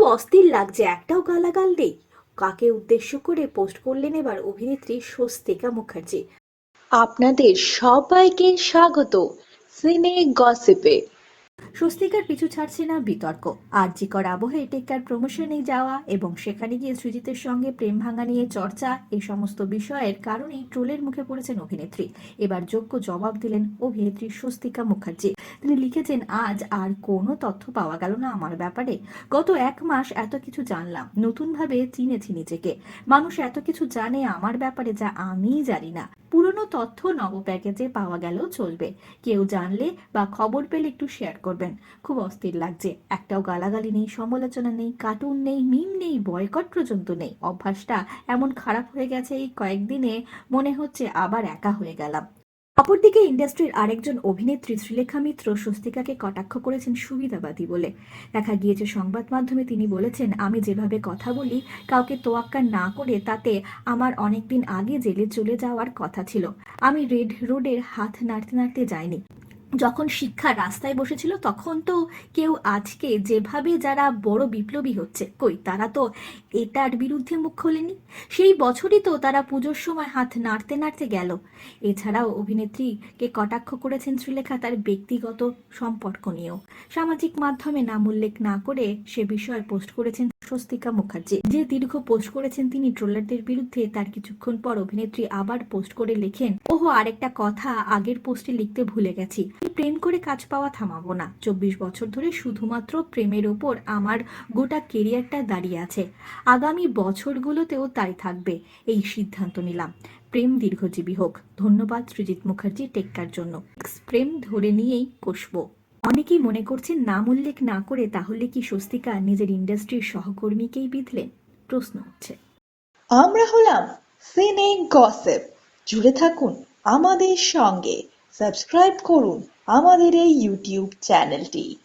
খুব অস্থির লাগছে, একটাও গালাগাল নেই। কাকে উদ্দেশ্য করে পোস্ট করলেন এবার অভিনেত্রী স্বস্তিকা মুখার্জি। আপনাদের সবাইকে স্বাগত, সিনে গসিপে। স্বস্তিকার পিছু ছাড়ছে না বিতর্ক। আরজিকর আবহে টেক্কার প্রমোশনে যাওয়া এবং সেখানে গিয়ে সৃজিতের সঙ্গে প্রেম ভাঙা নিয়ে চর্চা এই সমস্ত বিষয়ের কারণেই ট্রোলের মুখে পড়েছেন অভিনেত্রী। এবার যোগ্য জবাব দিলেন অভিনেত্রী স্বস্তিকা মুখার্জি। তিনি লিখেছেন, আজ আর কোনো তথ্য পাওয়া গেল না আমার ব্যাপারে। গত এক মাস এত কিছু জানলাম। নতুনভাবে চিনেছি নিজেকে। মানুষ এত কিছু জানে আমার ব্যাপারে যা আমিই জানি না। পুরনো তথ্য নব প্যাকেজে পাওয়া গেলেও চলবে। কেউ জানলে বা খবর পেলে একটু শেয়ার করবেন। খুব অস্থির লাগছে। একটাও গালাগালি নেই, সমালোচনা নেই, কার্টুন নেই, মিম নেই, বয়কট পর্যন্ত নেই। অভ্যাসটা এমন খারাপ হয়ে গেছে এই কয়েকদিনে মনে হচ্ছে আবার একা হয়ে গেলাম। অপরদিকে ইন্ডাস্ট্রির আরেকজন অভিনেত্রী শ্রীলেখা মিত্র স্বস্তিকাকে কটাক্ষ করেছেন সুবিধাবাদী বলে। দেখা গিয়েছে সংবাদ মাধ্যমে তিনি বলেছেন, আমি যেভাবে কথা বলি, কাউকে তোয়াক্কা না করে তাতে আমার অনেকদিন আগে জেলে চলে যাওয়ার কথা ছিল। আমি রেড রোডের হাত নাড়তে নাড়তে যাইনি। যখন শিক্ষা রাস্তায় বসেছিল, তখন তো কেউ আজকে যেভাবে যারা বড় বিপ্লবী হচ্ছে, কই তারা তো এটার বিরুদ্ধে মুখ খোলেনি? সেই বছরই তো তারা পুজোর সময় হাত নাড়তে নাড়তে গেল। এছাড়াও অভিনেত্রীকে কটাক্ষ করেছেন শ্রীলেখা তার ব্যক্তিগত সম্পর্ক নিয়েও। সামাজিক মাধ্যমে নাম উল্লেখ না করে সে বিষয়ে পোস্ট করেছেন স্বস্তিকা মুখার্জি। যে দীর্ঘ পোস্ট করেছেন তিনি ট্রোলারদের বিরুদ্ধে, তার কিছুক্ষণ পর অভিনেত্রী আবার পোস্ট করে লেখেন, ওহো, আরেকটা কথা, আগের পোস্টে লিখতে ভুলে গেছি। প্রেম করে কাজ পাওয়া থামাবো না। চব্বিশ বছর ধরে শুধুমাত্র প্রেমের ওপর আমার গোটা কেরিয়ারটা দাঁড়িয়ে আছে। আগামী বছরগুলোতেও তাই থাকবে। এই সিদ্ধান্ত নিলাম। প্রেম দীর্ঘজীবী হোক। ধন্যবাদ সৃজিত মুখার্জি টেক্কার জন্য। প্রেম ধরে নিয়েই কষবো। অনেকেই মনে করছেন নাম উল্লেখ না করে তাহলে কি স্বস্তিকা নিজের ইন্ডাস্ট্রির সহকর্মীকেই বিধলেন? প্রশ্ন হচ্ছে আমরা হলাম সিনে গসিপ। জুড়ে থাকুন আমাদের সঙ্গে। সাবস্ক্রাইব করুন আমাদের এই ইউটিউব চ্যানেলটি।